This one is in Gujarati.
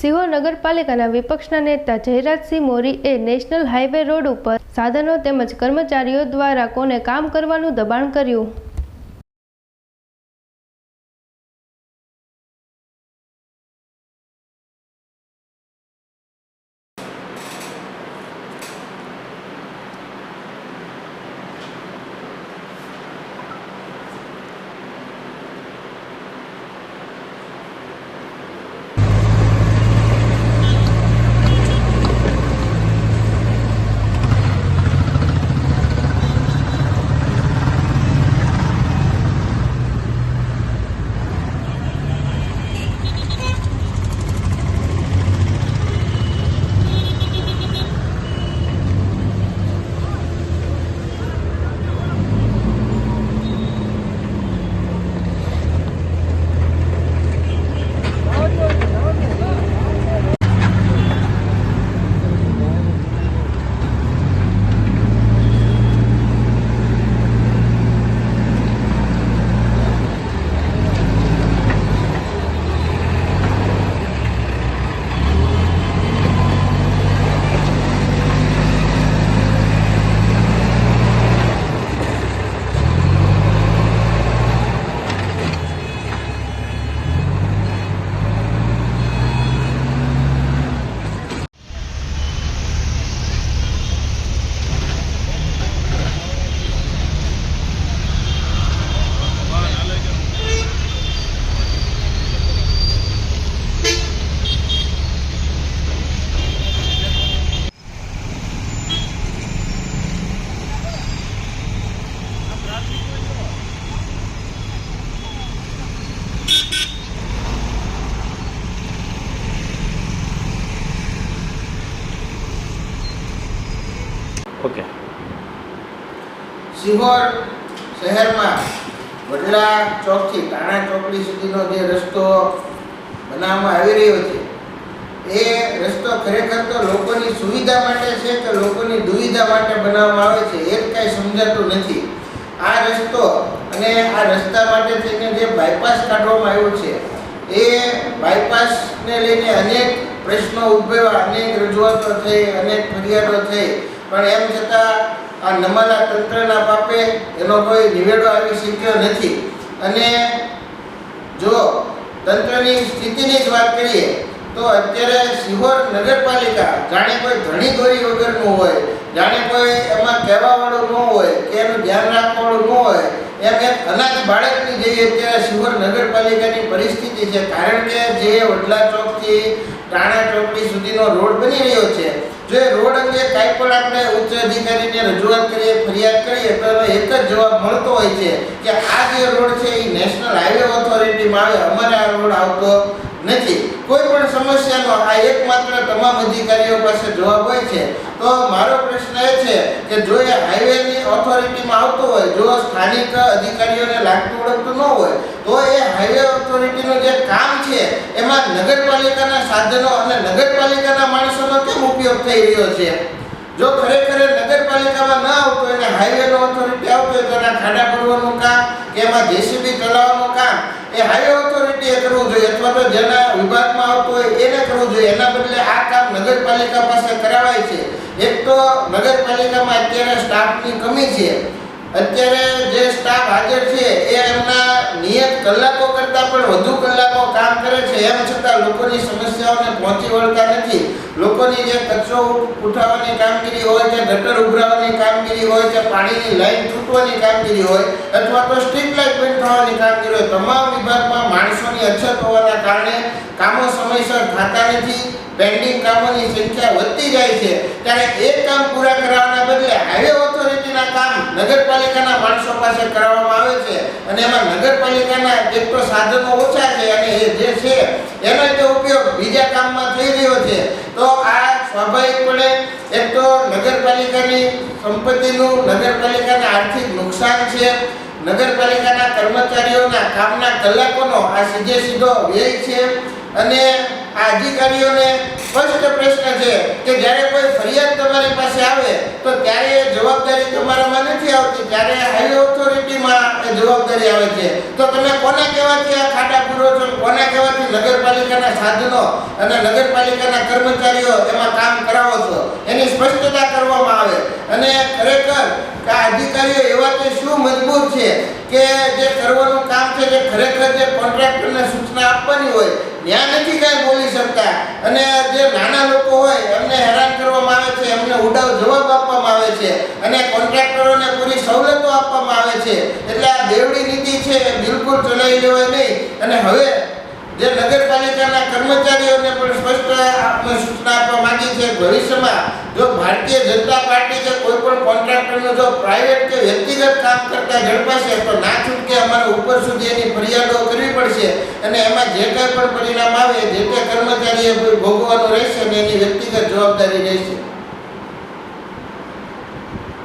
સિહોર નગરપાલિકાના વિપક્ષના નેતા જયરાજસિંહ મોરીએ નેશનલ હાઈવે રોડ ઉપર સાધનો તેમજ કર્મચારીઓ દ્વારા કોને કામ કરવાનું દબાણ કર્યું? ઓકે સિહોર શહેરમાં વડલા ચોકથી તાણા ચોકડી સુધીનો જે રસ્તો બનાવવામાં આવી રહ્યો છે, એ રસ્તો ખરેખર તો લોકોની સુવિધા માટે છે કે લોકોની દુવિધા માટે બનાવવામાં આવે છે, એ જ કાંઈ સમજાતું નથી. આ રસ્તો અને આ રસ્તા માટે થઈને જે બાયપાસ કાઢવામાં આવ્યો છે, એ બાયપાસને લઈને અનેક પ્રશ્નો ઉદ્ભવ્યા, અનેક રજૂઆતો થઈ, અનેક ફરિયાદો થઈ પણ એમ છતાં આ નમાલા તંત્રના પાપે એનો કોઈ નિવેડો આવી શક્યો નથી. અને જો તંત્રની સ્થિતિની જ વાત કરીએ, તો અત્યારે સિહોર નગરપાલિકા જાણે કોઈ ધણી દોરી વગરનું હોય, જાણે કોઈ એમાં કહેવાવાળું ન હોય, કે એનું ધ્યાન રાખવાવાળું ન હોય એમ એક અનાજ બાળકની જઈએ અત્યારે સિહોર નગરપાલિકાની પરિસ્થિતિ છે, કારણ કે જે વડલા ચોકથી ટાણા ચોકડી સુધીનો રોડ બની રહ્યો છે, જો એ રોડ અંગે કાંઈ પણ આપણે ઉચ્ચ અધિકારીને રજૂઆત કરીએ, ફરિયાદ કરીએ, તો એનો એક જ જવાબ મળતો હોય છે કે આ જે રોડ છે એ નેશનલ હાઈવે ઓથોરિટીમાં આવે, અમારે આ રોડ આવતો નથી. કોઈ પણ સમસ્યાનો આ એકમાત્ર તમામ અધિકારીઓ પાસે જવાબ હોય છે, તો મારો પ્રશ્ન એ છે કે જો એ હાઈવેની ઓથોરિટીમાં આવતો હોય, જો સ્થાનિક અધિકારીઓને લાગતું ઓળખતું ન હોય, તો એ હાઈવે ઓથોરિટીનું જે કામ છે, એમાં નગરપાલિકાના સાધનો અને નગરપાલિકાના માણસોનો કેમ ઉપયોગ થઈ રહ્યો છે? જો ખરેખર નગરપાલિકામાં ન આવતો, એને હાઈવેનો ઓથોરિટી આવતો હોય તો એના ખાડા ભરવાનું કામ કે એમાં જેસીબી ચલાવવાનું કામ, એ હાઈવે ઓથોરિટીએ કરવું જોઈએ, અથવા તો જેના વિભાગમાં આવતું હોય એને કરવું જોઈએ. એના બદલે આ કામ નગરપાલિકા પાસે કરાવાય છે. એક તો નગરપાલિકામાં અત્યારે સ્ટાફની કમી છે. અત્યારે જે સ્ટાફ હાજર છે, એ એમના નિયત કલાકો કરતાં પણ વધુ કલાકો કામ કરે છે. એમ છતાં લોકોની સમસ્યાઓને પહોંચી વળતા નથી. લોકોની જે કચરો ઉઠાવવાની કામગીરી હોય છે, ગટર ઉભરાવવાની કામગીરી હોય છે, પાણીની લાઈન તૂટવાની કામગીરી હોય, અથવા તો સ્ટ્રીટ લાઇટ બંધ થવાની કામગીરી હોય, તમામ વિભાગમાં માણસોની અછત હોવાના કારણે કામો સમયસર થતા નથી. પેન્ડિંગ કામોની સંખ્યા વધતી જાય છે. ત્યારે એ કામ પૂરા કરવાના બદલે હાઈવે નગરપાલિકાના માણસો પાસે કરાવવામાં આવે છે અને એમાં નગરપાલિકાના એક તો સાધનો ઓછા છે અને એ જે છે એનો જે ઉપયોગ બીજા કામમાં થઈ રહ્યો છે. તો આ સ્વાભાવિકપણે એક તો નગરપાલિકાની સંપત્તિનું, નગરપાલિકાના આર્થિક નુકસાન છે, નગરપાલિકાના કર્મચારીઓના કામના કલાકોનો આ સીધે સીધો વ્યય છે અને આ અધિકારીઓને સ્પષ્ટ પ્રશ્ન છે કે જ્યારે કોઈ ફરિયાદ તમારી પાસે આવે, તો ત્યારે એ જવાબદારી તમારામાં નથી આવતી. ત્યારે હાઈ ઓથોરિટીમાં એ જવાબદારી આવે છે. તો તમે કોને કહેવાથી આ ખાડા પૂરો છો? કોને કહેવાથી નગરપાલિકાના સાધનો અને નગરપાલિકાના કર્મચારીઓ એમાં કામ કરાવો છો? એની સ્પષ્ટતા કરવામાં આવે. અને ખરેખર આ અધિકારીઓ એવા તે શું મજબૂર છે કે જે કરવાનું કામ છે, જે ખરેખર જે કોન્ટ્રાક્ટરને સૂચના આપવાની હોય ત્યાં નથી કાંઈ બોલી શકતા. અને જે નાના લોકો હોય, એમને હેરાન કરવામાં આવે છે, એમને ઉડાવ જવાબ આપવામાં આવે છે. અને કોન્ટ્રાક્ટરોને પૂરી સવલતો આપવામાં આવે છે. એટલે આ દેવડી નીતિ છે બિલકુલ ચલાવી લેવાય નહીં. અને હવે જે નગરપાલિકાના કર્મચારીઓને પણ સ્પષ્ટ આપણે સૂચના આપવા માંગી છે, ભવિષ્યમાં જો ભારતીય જનતા પાર્ટી કે કોઈ પણ કોન્ટ્રાક્ટરનો જો પ્રાઇવેટ કે વ્યક્તિગત કામ કરતા ઝડપાશે, તો ના છૂટકે અમારે ઉપર સુધી એની ફરિયાદો કરવી પડશે અને એમાં જે કંઈ પણ પરિણામ આવે, જે તે કર્મચારીએ ભોગવવાનું રહેશે અને એની વ્યક્તિગત જવાબદારી રહેશે.